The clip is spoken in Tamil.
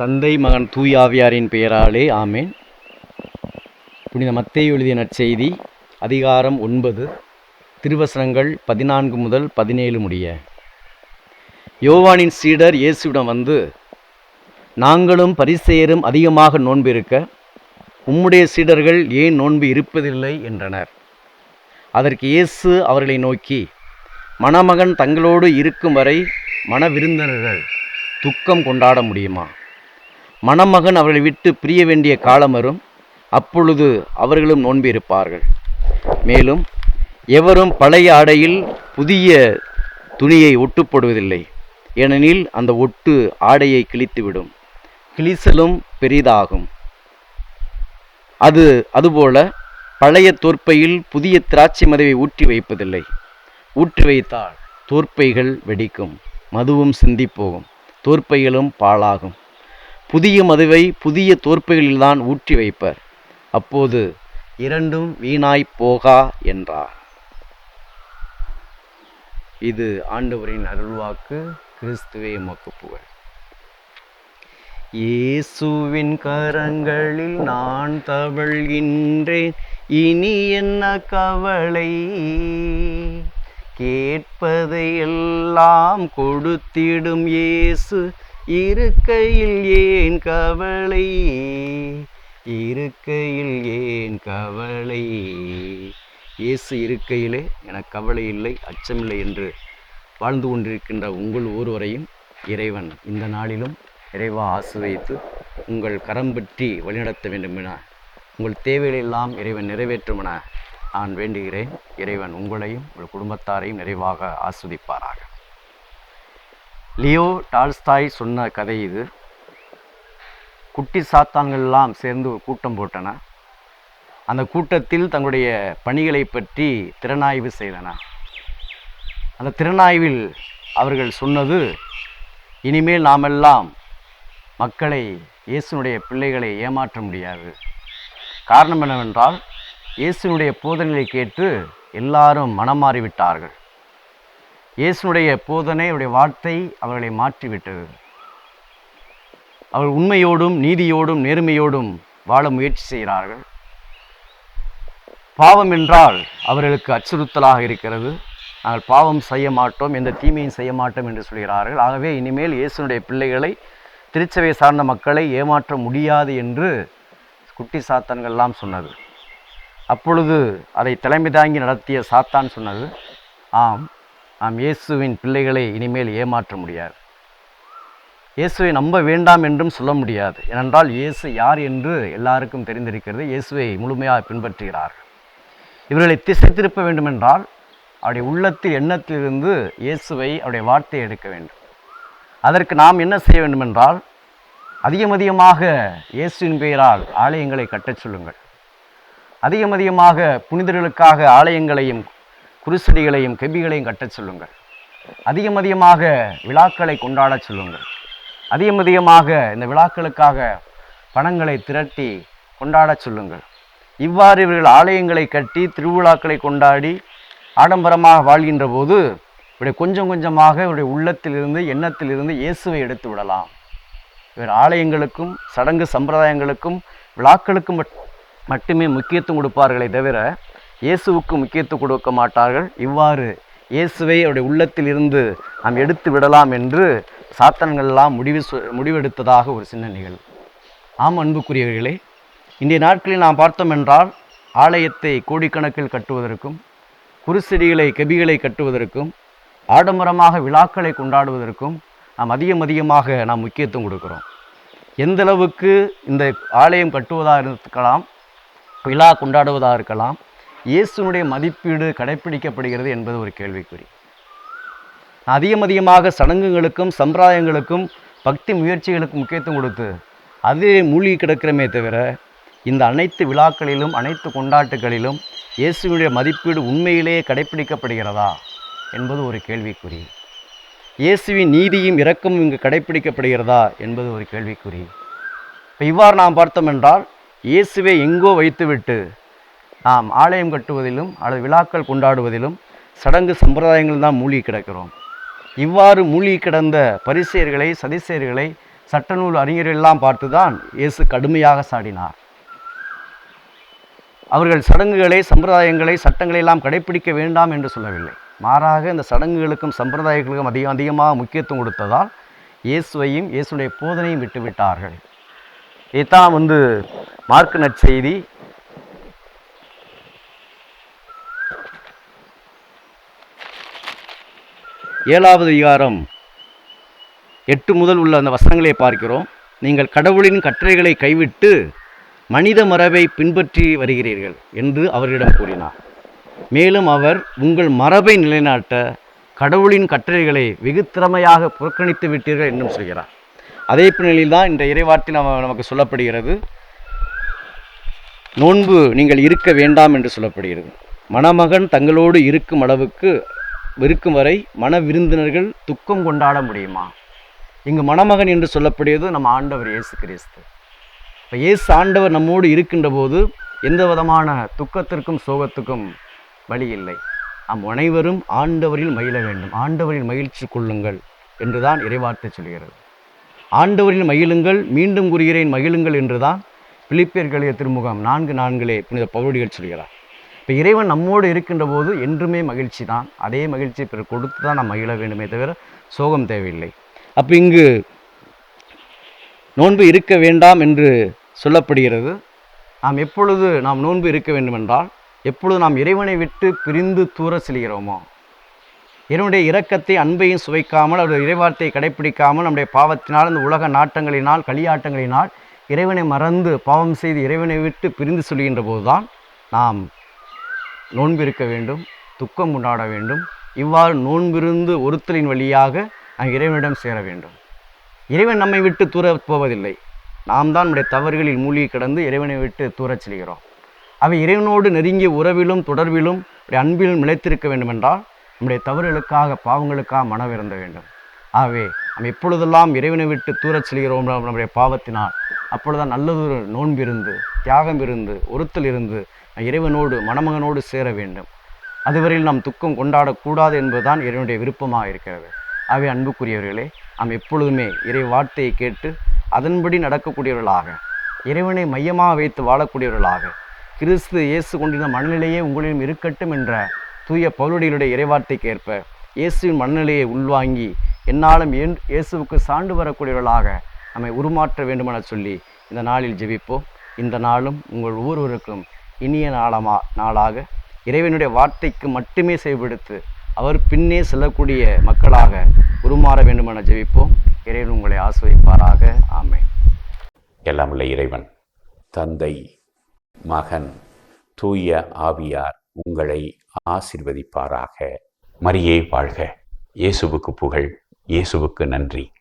தந்தை மகன் தூயாவியாரின் பெயராலே ஆமேன். புனித மத்தேயு எழுதிய நற்செய்தி அதிகாரம் ஒன்பது திருவசனங்கள் பதினான்கு முதல் பதினேழு முடிய. யோவானின் சீடர் இயேசுவிடம் வந்து நாங்களும் பரிசெயரும் அதிகமாக நோன்பிருக்க உம்முடைய சீடர்கள் ஏன் நோன்பு இருப்பதில்லை? என்றனர். அதற்கு இயேசு அவர்களை நோக்கி மணமகன் தங்களோடு இருக்கும் வரை மணவிருந்தினர்கள் துக்கம் கொண்டாட முடியுமா? மணமகன் அவர்களை விட்டு பிரிய வேண்டிய காலம் வரும். அப்பொழுது அவர்களும் நோன்பியிருப்பார்கள். மேலும் எவரும் பழைய ஆடையில் புதிய துணியை ஒட்டுப்படுவதில்லை. ஏனெனில் அந்த ஒட்டு ஆடையை கிழித்துவிடும். கிழிசலும் பெரிதாகும். அது அதுபோல பழைய தோற்பையில் புதிய திராட்சை மதுவை ஊற்றி வைப்பதில்லை. ஊற்றி வைத்தால் தோற்பைகள் வெடிக்கும் மதுவும் சிந்தி போகும் தோற்பைகளும் பாழாகும். புதிய மதுவை புதிய தோற்பைகளில்தான் ஊற்றி வைப்பர். அப்போது இரண்டும் வீணாய் போகா என்றார். இது ஆண்டவரின் அருள்வாக்கு கிறிஸ்துவே உமக்கு புகழ் இயேசுவின் கரங்களில் நான் தவழ்கின்றேன் இனி என்ன கவலை? கேட்பதை எல்லாம் கொடுத்திடும் இயேசு இருக்கையில் ஏன் கவலை? இருக்கையில் ஏன் கவலை? இயேசு இருக்கையிலே எனக்கு கவலை இல்லை அச்சமில்லை என்று வாழ்ந்து கொண்டிருக்கின்ற உங்கள் ஒருவரையும் இறைவன் இந்த நாளிலும் இறைவா ஆசிர்வதித்து உங்கள் கரம் பற்றி வழிநடத்த வேண்டும் என உங்கள் தேவைகளெல்லாம் இறைவன் நிறைவேற்றும் என நான் வேண்டுகிறேன். இறைவன் உங்களையும் உங்கள் குடும்பத்தாரையும் நிறைவாக ஆஸ்வதிப்பாராக லியோ டால்ஸ்தாய் சொன்ன கதை இது. குட்டி சாத்தான்கள்லாம் சேர்ந்து ஒரு கூட்டம் போட்டன. அந்த கூட்டத்தில் தங்களுடைய பணிகளை பற்றி திறனாய்வு செய்தன. அந்த திறனாய்வில் அவர்கள் சொன்னது இனிமேல் நாமெல்லாம் மக்களை இயேசுனுடைய பிள்ளைகளை ஏமாற்ற முடியாது. காரணம் என்னவென்றால் இயேசுனுடைய போதனைகளை கேட்டு எல்லாரும் மனம் மாறிவிட்டார்கள் இயேசுனுடைய போதனை அவருடைய வார்த்தை அவர்களை மாற்றிவிட்டது அவர்கள் உண்மையோடும் நீதியோடும் நேர்மையோடும் வாழ முயற்சி செய்கிறார்கள். பாவம் என்றால் அவர்களுக்கு அச்சுறுத்தலாக இருக்கிறது. நாங்கள் பாவம் செய்ய மாட்டோம் எந்த தீமையும் செய்ய மாட்டோம் என்று சொல்கிறார்கள். ஆகவே இனிமேல் இயேசுனுடைய பிள்ளைகளை திருச்சபை சார்ந்த மக்களை ஏமாற்ற முடியாது என்று குட்டி சாத்தான்கள்லாம் சொன்னது. அப்பொழுது அதை தலைமை தாங்கி நடத்திய சாத்தான் சொன்னது. ஆம் நாம் இயேசுவின் பிள்ளைகளை இனிமேல் ஏமாற்ற முடியாது. இயேசுவை நம்ப வேண்டாம் என்றும் சொல்ல முடியாது. ஏனென்றால் இயேசு யார் என்று எல்லாருக்கும் தெரிந்திருக்கிறது. இயேசுவை முழுமையாக பின்பற்றுகிறார். இவர்களை திசை திருப்ப வேண்டுமென்றால் அவருடைய உள்ளத்தில் எண்ணத்திலிருந்து இயேசுவை அவருடைய வார்த்தையை எடுக்க வேண்டும். அதற்கு நாம் என்ன செய்ய வேண்டுமென்றால் அதிகம் அதிகமாக இயேசுவின் பெயரால் ஆலயங்களை கட்டச் சொல்லுங்கள். அதிகம் அதிகமாக புனிதர்களுக்காக ஆலயங்களையும் குருசடிகளையும் கெபிகளையும் கட்டச் சொல்லுங்கள். அதிகம் அதிகமாக விழாக்களை கொண்டாடச் சொல்லுங்கள். அதிகம் அதிகமாக இந்த விழாக்களுக்காக பணங்களை திரட்டி கொண்டாடச் சொல்லுங்கள். இவ்வாறு இவர்கள் ஆலயங்களை கட்டி திருவிழாக்களை கொண்டாடி ஆடம்பரமாக வாழ்கின்ற போது இவருடைய கொஞ்சம் கொஞ்சமாக இவருடைய உள்ளத்திலிருந்து எண்ணத்திலிருந்து இயேசுவை எடுத்து விடலாம். இவர் ஆலயங்களுக்கும் சடங்கு சம்பிரதாயங்களுக்கும் விழாக்களுக்கும் மட்- மட்டுமே முக்கியத்துவம் கொடுப்பார்களே தவிர இயேசுவுக்கு முக்கியத்துவம் கொடுக்க மாட்டார்கள். இவ்வாறு இயேசுவை அவருடைய உள்ளத்தில் இருந்து நாம் எடுத்து விடலாம் என்று சாத்தன்கள்லாம் முடிவு சொ- முடிவெடுத்ததாக ஒரு சின்ன நிகழ்வு ஆம் அன்புக்குரியவர்களே இன்றைய நாட்களில் நாம் பார்த்தோம் என்றால் ஆலயத்தை கோடிக்கணக்கில் கட்டுவதற்கும் குருசெடிகளை கெபிகளை கட்டுவதற்கும் ஆடம்பரமாக விழாக்களை கொண்டாடுவதற்கும் நாம் அதிகம் அதிகமாக நாம் முக்கியத்துவம் கொடுக்கிறோம். எந்தளவுக்கு இந்த ஆலயம் கட்டுவதாக இருக்கலாம் விழா கொண்டாடுவதாக இருக்கலாம் இயேசுனுடைய மதிப்பீடு கடைப்பிடிக்கப்படுகிறது என்பது ஒரு கேள்விக்குறி. அதிகம் அதிகமாக சடங்குகளுக்கும் சம்பிரதாயங்களுக்கும் பக்தி முயற்சிகளுக்கும் முக்கியத்துவம் கொடுத்து அதே மூழ்கி கிடக்கிறமே தவிர இந்த அனைத்து விழாக்களிலும் அனைத்து கொண்டாட்டுகளிலும் இயேசுவினுடைய மதிப்பீடு உண்மையிலேயே கடைப்பிடிக்கப்படுகிறதா என்பது ஒரு கேள்விக்குறி. இயேசுவின் நீதியும் இரக்கமும் இங்கு கடைப்பிடிக்கப்படுகிறதா என்பது ஒரு கேள்விக்குறி. இப்போ இவ்வாறு நாம் பார்த்தோம் என்றால் இயேசுவை எங்கோ வைத்துவிட்டு நாம் ஆலயம் கட்டுவதிலும் அல்லது விழாக்கள் கொண்டாடுவதிலும் சடங்கு சம்பிரதாயங்கள் தான் மூழ்கி கிடக்கிறோம். இவ்வாறு மூழ்கி கிடந்த பரிசேயர்களை சதிசெயர்களை சட்டநூல் அறிஞர்கள் எல்லாம் பார்த்து தான் இயேசு கடுமையாக சாடினார். அவர்கள் சடங்குகளை சம்பிரதாயங்களை சட்டங்களை எல்லாம் கடைப்பிடிக்க வேண்டாம் என்று சொல்லவில்லை. மாறாக இந்த சடங்குகளுக்கும் சம்பிரதாயங்களுக்கும் அதிகம் அதிகமாக முக்கியத்துவம் கொடுத்ததால் இயேசுவையும் இயேசுடைய போதனையும் விட்டுவிட்டார்கள். இதுதான் வந்து மார்க்கு நற்செய்தி ஏழாவது அதிகாரம். எட்டு முதல் உள்ள அந்த வசனங்களை பார்க்கிறோம். நீங்கள் கடவுளின் கட்டளைகளை கைவிட்டு மனித மரபை பின்பற்றி வருகிறீர்கள் என்று அவரிடம் கூறினார். மேலும் அவர் உங்கள் மரபை நிலைநாட்ட கடவுளின் கட்டளைகளை வெகு திறமையாக புறக்கணித்து விட்டீர்கள் என்றும் சொல்கிறார். அதே பின்னணியில் தான் இந்த இறைவார்த்தை நம்ம நமக்கு சொல்லப்படுகிறது. நோன்பு நீங்கள் இருக்க வேண்டாம் என்று சொல்லப்படுகிறது. மணமகன் தங்களோடு இருக்கும் அளவுக்கு இருக்கும் வரை மன விருந்தினர்கள் துக்கம் கொண்டாட முடியுமா? இங்கு மணமகன் என்று சொல்லப்படுவது நம்ம ஆண்டவர் இயேசு கிறிஸ்து. இப்போ இயேசு ஆண்டவர் நம்மோடு இருக்கின்ற போது எந்த விதமான துக்கத்திற்கும் சோகத்துக்கும் வழி இல்லை. நம் அனைவரும் ஆண்டவரில் மகிழ வேண்டும். ஆண்டவரில் மகிழ்ச்சி கொள்ளுங்கள் என்றுதான் இறைவார்த்தை சொல்கிறது. ஆண்டவரில் மகிழுங்கள் மீண்டும் கூறுகிறேன் மகிழுங்கள் என்றுதான் பிலிப்பியர்களைய திருமுகம் நான்கு நான்கிலே புனித பவுடிகள் சொல்கிறார். இப்போ இறைவன் நம்மோடு இருக்கின்ற போது என்றுமே மகிழ்ச்சி தான். அதே மகிழ்ச்சியை பிறர் கொடுத்து தான் நாம் மகிழ வேண்டுமே தவிர சோகம் தேவையில்லை. அப்போ இங்கு நோன்பு இருக்க வேண்டாம் என்று சொல்லப்படுகிறது. நாம் எப்பொழுது நாம் நோன்பு இருக்க வேண்டுமென்றால் எப்பொழுது நாம் இறைவனை விட்டு பிரிந்து தூர செல்கிறோமோ இறைவனுடைய இரக்கத்தை அன்பையும் சுவைக்காமல் அவருடைய இறைவார்த்தையை கடைப்பிடிக்காமல் நம்முடைய பாவத்தினால் இந்த உலக நாட்டங்களினால் களியாட்டங்களினால் இறைவனை மறந்து பாவம் செய்து இறைவனை விட்டு பிரிந்து சொல்கின்ற போதுதான் நாம் நோன்பிருக்க வேண்டும் துக்கம் கொண்டாட வேண்டும். இவ்வாறு நோன்பிருந்து ஒருத்தலின் வழியாக நாம் இறைவனிடம் சேர வேண்டும். இறைவன் நம்மை விட்டு தூர போவதில்லை. நாம் தான் நம்முடைய தவறுகளில் மூழ்கி கிடந்து இறைவனை விட்டு தூரச் செல்கிறோம். அவை இறைவனோடு நெருங்கிய உறவிலும் தொடர்பிலும் அன்பிலும் நிலைத்திருக்க வேண்டுமென்றால் நம்முடைய தவறுகளுக்காக பாவங்களுக்காக மனம் இறந்த வேண்டும். ஆகவே நாம் எப்பொழுதெல்லாம் இறைவனை விட்டு தூரச் செல்கிறோம் நம்முடைய பாவத்தினால் அப்பொழுது நல்லதொரு நோன்பிருந்து தியாகம் இருந்து ஒருத்தல் இருந்து இறைவனோடு மணமகனோடு சேர வேண்டும். அதுவரையில் நாம் துக்கம் கொண்டாடக்கூடாது என்பதுதான் இறைவனுடைய விருப்பமாக இருக்கிறது. ஆகவே அன்புக்குரியவர்களே நாம் எப்பொழுதுமே இறை வார்த்தையை கேட்டு அதன்படி நடக்கக்கூடியவர்களாக இறைவனை மையமாக வைத்து வாழக்கூடியவர்களாக கிறிஸ்து இயேசு கொண்டிருந்த மனநிலையே உங்களிடம் இருக்கட்டும் என்ற தூய பௌருடிகளுடைய இறைவார்த்தைக்கு ஏற்ப இயேசுவின் மனநிலையை உள்வாங்கி என்னாலும் ஏன் இயேசுவுக்கு சான்று வரக்கூடியவர்களாக நம்மை உருமாற்ற வேண்டுமென சொல்லி இந்த நாளில் ஜெபிப்போம். இந்த நாளும் உங்கள் ஒவ்வொருவருக்கும் இனிய நாளமா நாளாக இறைவனுடைய வார்த்தைக்கு மட்டுமே செயல்படுத்து அவர் பின்னே செல்லக்கூடிய மக்களாக உருமாற வேண்டுமென ஜெபிப்போம். இறைவன் உங்களை ஆசிரியப்பாராக ஆமை எல்லாம் உள்ள இறைவன் தந்தை மகன் தூய ஆவியார் உங்களை ஆசிர்வதிப்பாராக. மரியே வாழ்க. இயேசுவுக்கு புகழ் இயேசுவுக்கு நன்றி.